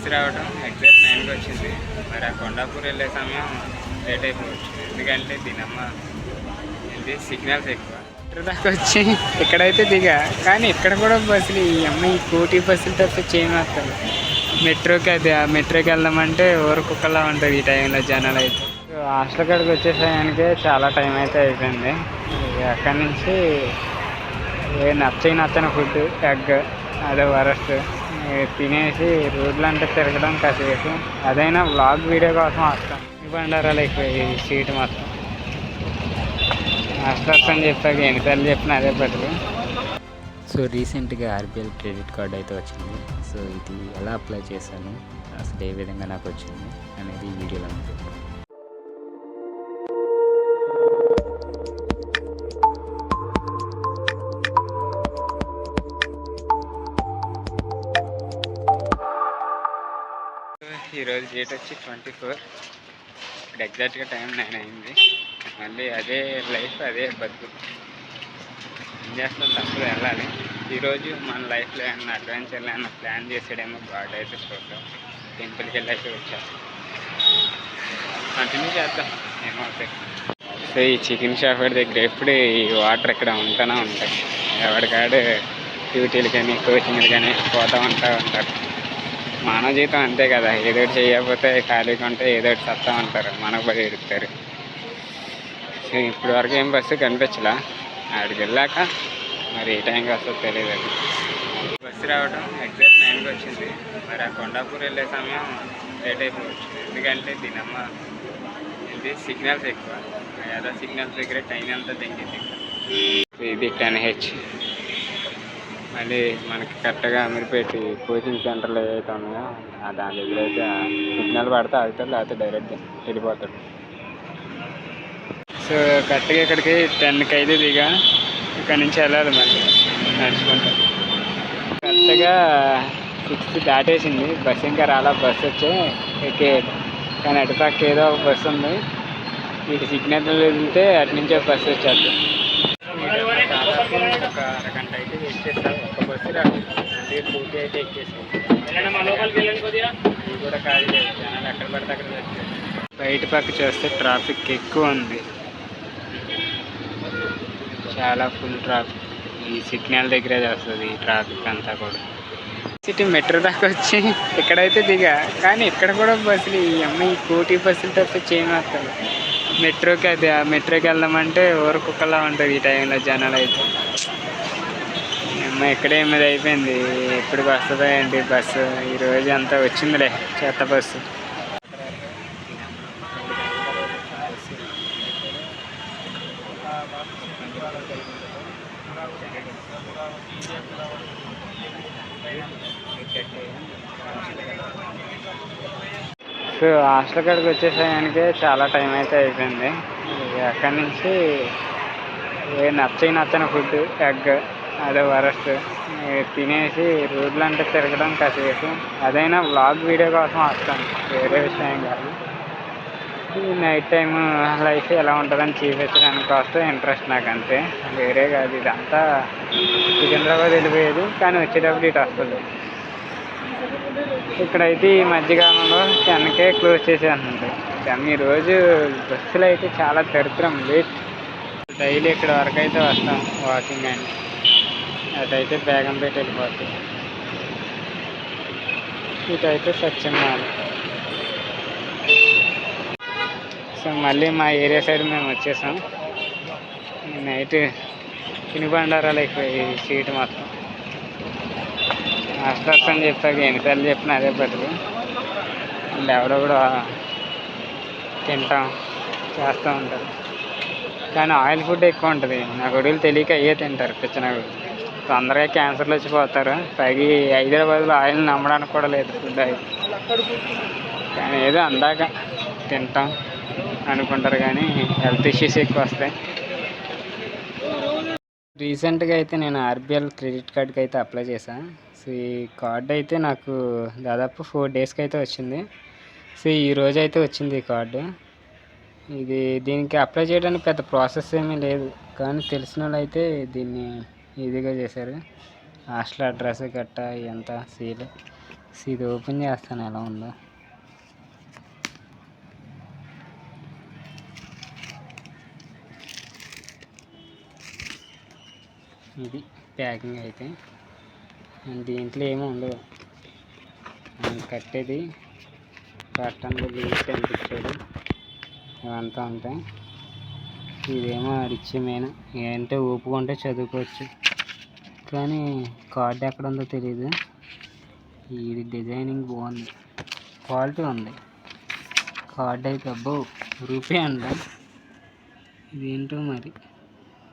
Bus రావడం exact నైన్కి వచ్చింది. మరి ఆ కొండాపూర్ వెళ్ళే సమయం లేట్ అయిపోవచ్చు. ఎందుకంటే దీనమ్మ ఏంటి సిగ్నల్స్ ఎక్కువ. ఇక్కడ దాకా వచ్చి ఇక్కడైతే దిగా కానీ ఇక్కడ కూడా బస్సులు ఈ అమ్మ ఈ కోటి బస్సులు తప్ప ఏమి మెట్రోకి అది ఆ మెట్రోకి వెళ్దామంటే ఊరుకుక్కలా ఉంటుంది ఈ టైంలో జనాలు అయితే హాస్టల్ కాడికి వచ్చేసరికి చాలా టైం అయితే అయిపోయింది. అక్కడి నుంచి ఏ నచ్చని నచ్చని ఫుడ్ ఎగ్ అదే వరస్ట్. తినేసి రోడ్లు అంటే తిరగడం కాసేపు. అదైనా వ్లాగ్ వీడియో కోసం వస్తాం. ఈ బండారాలు ఎక్కువ ఈ సీట్ మొత్తం మాస్టర్స్ అని చెప్పాక ఎన్నిసార్లు చెప్పినా అదే బదులు సో రీసెంట్గా ఆర్బిఎల్ క్రెడిట్ కార్డ్ అయితే వచ్చింది. సో ఇది ఎలా అప్లై చేశాను? అసలు ఏ విధంగా నాకు వచ్చింది అనేది వీడియోలో ఉంది ఈరోజు డేట్ వచ్చి ట్వంటీ ఫోర్ ఇప్పుడు ఎగ్జాక్ట్గా టైం నైన్ అయింది. మళ్ళీ అదే లైఫ్ అదే బతుకు. ఏం చేస్తాం? తప్పదు వెళ్ళాలి. ఈరోజు మన లైఫ్లో ఏమన్నా అడ్వెంచర్లో ఏమన్నా ప్లాన్ చేసాడేమో గాడ్ అయితే చూద్దాం. టెంపుల్కి వెళ్ళాక వచ్చాం. కంటిన్యూ చేద్దాం. ఏమవుతాయి సో ఈ చికెన్ షాప్ దగ్గర ఎప్పుడు ఈ వాటర్ ఇక్కడ ఉంటూనే ఉంటాయి. ఎవరికాడు డ్యూటీలు కానీ కోచింగ్లు కానీ పోతూ ఉంటా ఉంటారు. మానవ జీవితం అంతే కదా. ఏదో చేయకపోతే ఖాళీగా ఉంటే ఏదోటి సత్తా అంటారు మనకు పడి ఎడుగుతారు సో ఇప్పుడు వరకు ఏం బస్సు కనిపించలా? ఆడికి వెళ్ళాక మరి ఏ టైంకి వస్తుందో తెలియదు అది. బస్సు రావడం ఎగ్జాక్ట్ నైన్కి వచ్చింది. మరి ఆ కొండాపూర్ వెళ్ళే సమయం లేట్ అయిపోవచ్చు. ఎందుకంటే దీనమ్మ ఇది సిగ్నల్స్ ఎక్కువ. ఏదో సిగ్నల్స్ దగ్గర టైం అంతా దిగింది. ఇది టెన్ హెచ్ మళ్ళీ మనకి కరెక్ట్గా అమీర్పేట కోచింగ్ సెంటర్లో ఏదైతే ఉన్నాయో దాని దగ్గర అయితే సిగ్నల్ పడితే ఆగుతాడు లేకపోతే డైరెక్ట్ వెళ్ళిపోతాడు. సో కరెక్ట్గా ఇక్కడికి టెన్కి అయితే దిగా. ఇక్కడ నుంచి వెళ్ళాలి మళ్ళీ. నడుచుకుంటా. కరెక్ట్గా సిక్స్త్ దాటేసింది. బస్సు ఇంకా రాలా బస్సు వచ్చి ఎక్కే. కానీ అటుపక్క ఏదో ఒక బస్సు ఉంది. ఇటు సిగ్నల్ వెళ్తే అటు నుంచే బస్సు వచ్చేది ఒక అరగంట అయితే వెయిట్ చేస్తాను ఒక బస్సు రాదు పూర్తి అయితే ఎక్కేసాను ఇది కూడా ఖాళీ లేదు. జనాలు ఎక్కడ పడితే అక్కడ బయట పక్క చూస్తే ట్రాఫిక్ ఎక్కువ ఉంది. చాలా ఫుల్ ట్రాఫిక్ ఈ సిగ్నల్ దగ్గరే చేస్తుంది ఈ ట్రాఫిక్ అంతా కూడా. సిటీ మెట్రో దాకా వచ్చి ఇక్కడైతే దిగా. కానీ ఇక్కడ కూడా బస్సులు ఈ అమ్మ ఈ కోటి బస్సులు తప్పించి ఏమి వస్తుంది మెట్రోకి అది ఆ మెట్రోకి వెళ్దామంటే ఊరుకుక్కలా ఉంటుంది ఈ టైంలో జనాలు అయితే అమ్మ ఇక్కడే మీద అయిపోయింది. ఎప్పుడు వస్తుందో ఏంటి? బస్సు ఈరోజు అంతా వచ్చిందిలే చెత్త బస్సు సో హాస్టల్ కాడికి వచ్చేసరికి చాలా టైం అయితే అయిపోయింది. అక్కడి నుంచి ఏ నచ్చని నచ్చని ఫుడ్ ఎగ్ అదే వరస్ట్. తినేసి రోడ్లు అంటే తిరగడం కాసేపు అదైనా వ్లాగ్ వీడియో కోసం వస్తాను. వేరే విషయం కాదు. నైట్ టైం లైఫ్ ఎలా ఉంటుందని చూపించడానికి వస్తే ఇంట్రెస్ట్ నాకు అంతే వేరే కాదు ఇదంతా సికింద్రాబాద్ వెళ్ళిపోయేది కానీ వచ్చేటప్పుడు ఇటు వస్తుంది. ఇక్కడైతే ఈ మధ్యకాలంలో టెన్కే క్లోజ్ చేసేస్తుంది కానీ ఈరోజు బస్సులు అయితే చాలా దరిద్రం లేట్. డైలీ ఇక్కడ వరకు అయితే వస్తాం వాకింగ్ అని. అటైతే బేగంపేట వెళ్ళిపోతుంది ఇటైతే సత్యనారాయణ సో మళ్ళీ మా ఏరియా సైడ్ మేము వచ్చేసాం. నైట్ తినుబండారాలు ఎక్కువ ఈ సీట్ మొత్తం మాస్టర్స్ అని చెప్పాక ఎన్నిసార్లు చెప్పినా అదే బదులు వాళ్ళు ఎవడో కూడా తింటాం చేస్తూ ఉంటారు. కానీ ఆయిల్ ఫుడ్ ఎక్కువ ఉంటుంది. నా గొడవలు తెలియక అయ్యే తింటారు పిచ్చిన తొందరగా క్యాన్సర్లు వచ్చిపోతారు పైగా హైదరాబాద్లో ఆయిల్ నమ్మడానికి కూడా లేదు ఫుడ్ ఆయిల్. కానీ ఏదో అందాక తింటాం అనుకుంటారు కానీ హెల్త్ ఇష్యూస్ ఎక్కువ వస్తాయి. రీసెంట్గా అయితే నేను ఆర్బిఎల్ క్రెడిట్ కార్డ్కి అయితే అప్లై చేశాను సో ఈ కార్డు అయితే నాకు దాదాపు ఫోర్ డేస్కి అయితే వచ్చింది. సో ఈ రోజు అయితే వచ్చింది ఈ కార్డు. ఇది దీనికి అప్లై చేయడానికి పెద్ద ప్రాసెస్ ఏమీ లేదు. కానీ తెలిసిన వాళ్ళు అయితే దీన్ని ఈజీగా చేశారు. హాస్టల్ అడ్రస్ గట్ట ఎంత సీల్. సో ఇది ఓపెన్ చేస్తాను ఎలా ఉందో. ఇది ప్యాకింగ్ అయితే. దీంట్లో ఏమీ ఉండదు. కట్టేది కట్టంలో లీక్ కనిపించాడు ఇవంతా ఉంటాయి. ఇదేమో రిచ్ మెయిన్ ఏంటంటే ఒప్పుకుంటే చదువుకోవచ్చు. కానీ కార్డ్ ఎక్కడ ఉందో తెలియదు ఈ డిజైనింగ్ బాగుంది. క్వాలిటీ ఉంది. కార్డ్ అయితే అబ్బో రూపే అంట. ఇదేంటో మరి?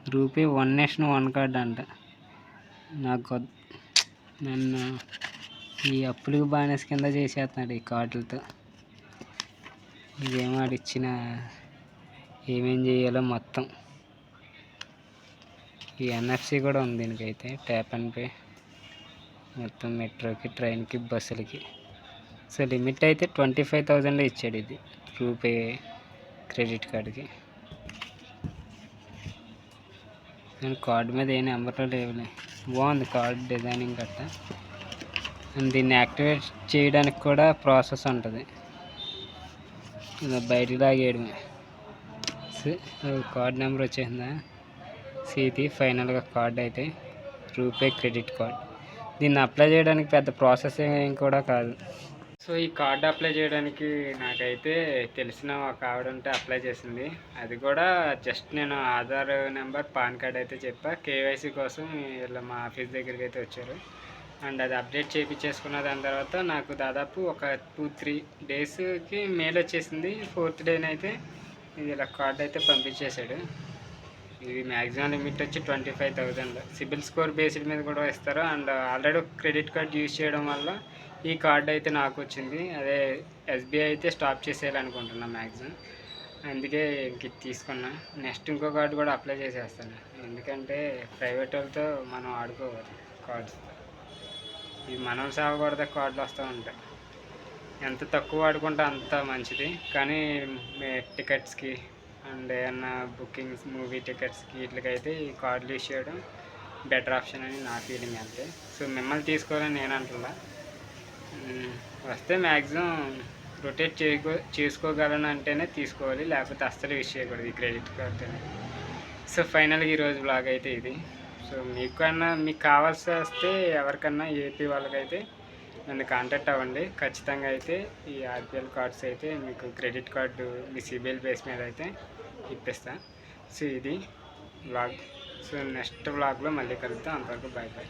RuPay one nation one card అంట. నాకు నన్ను ఈ అప్పులకు బానిస కింద చేసేస్తున్నాడు ఈ కార్డులతో. ఇదేమో ఆడిచ్చిన ఏమేం చేయాలో మొత్తం. ఈ ఎన్ఎఫ్సి కూడా ఉంది దీనికైతే. Tap and pay. మొత్తం మెట్రోకి ట్రైన్కి బస్సులకి. సో లిమిట్ అయితే ట్వంటీ ఫైవ్ థౌజండ్ ఇచ్చాడు ఇది. రూపే క్రెడిట్ కార్డుకి. నేను కార్డు మీద ఏ నెంబర్లో లేవులే. బాగుంది కార్డ్ డిజైనింగ్ గట్ట. అండ్ దీన్ని యాక్టివేట్ చేయడానికి కూడా ప్రాసెస్ ఉంటుంది. ఇలా బయటికి లాగేయడమే. కార్డ్ నెంబర్ వచ్చేసిందా? ఇది ఫైనల్గా కార్డ్ అయితే రూపే క్రెడిట్ కార్డ్. దీన్ని అప్లై చేయడానికి పెద్ద ప్రాసెస్ ఏం కూడా కాదు. సో ఈ కార్డ్ అప్లై చేయడానికి నాకైతే తెలిసిన ఒక ఆవిడ ఉంటే అప్లై చేసింది. అది కూడా జస్ట్ నేను ఆధార్ నెంబర్ పాన్ కార్డ్ అయితే చెప్పా. కేవైసీ కోసం ఇలా మా ఆఫీస్ దగ్గరికి అయితే వచ్చారు. అండ్ అది అప్డేట్ చేయించేసుకున్న దాని తర్వాత నాకు దాదాపు ఒక టూ త్రీ డేస్కి మెయిల్ వచ్చేసింది. ఫోర్త్ డేనైతే ఇది ఇలా కార్డ్ అయితే పంపించేశాడు. ఇది మ్యాక్సిమం లిమిట్ వచ్చి twenty five thousand CIBIL score based మీద కూడా ఇస్తారు and already credit card use చేయడం వల్ల ఈ కార్డు అయితే నాకు వచ్చింది. అదే ఎస్బీఐ అయితే స్టాప్ చేసేయాలనుకుంటున్నాను మ్యాక్సిమం అందుకే ఇంక తీసుకున్నా. నెక్స్ట్ ఇంకో కార్డు కూడా అప్లై చేసేస్తాను. ఎందుకంటే ప్రైవేట్ వాళ్ళతో మనం ఆడుకోవాలి కార్డ్స్ ఇవి మనం సేవకూడద కార్డులు వస్తూ ఉంటాయి. ఎంత తక్కువ ఆడుకుంటే అంత మంచిది. కానీ టికెట్స్కి అండ్ ఏమన్నా బుకింగ్స్ మూవీ టికెట్స్కి వీటికైతే ఈ కార్డులు యూస్ చేయడం బెటర్ ఆప్షన్ అని నా ఫీలింగ్ అంతే. సో మిమ్మల్ని తీసుకోవాలని నేను అంటున్నా. వస్తే మ్యాక్సిమం రొటేట్ చేసుకో చేసుకోగలను అంటేనే తీసుకోవాలి లేకపోతే అస్సలు యూస్ చేయకూడదు ఈ క్రెడిట్ కార్డ్ అనేది. సో ఫైనల్గా ఈరోజు బ్లాగ్ అయితే ఇది. సో మీకు అన్నా మీకు కావాల్సి వస్తే ఎవరికన్నా ఏపీ వాళ్ళకైతే నన్ను కాంటాక్ట్ అవ్వండి. ఖచ్చితంగా అయితే ఈ ఆర్పిఎల్ కార్డ్స్ అయితే మీకు క్రెడిట్ కార్డు మీ సిబిఎల్ బేస్ మీద అయితే ఇప్పిస్తా. సో ఇది బ్లాగ్ సో నెక్స్ట్ బ్లాగ్లో మళ్ళీ కలుద్దాం. అంతవరకు బాయ్ బాయ్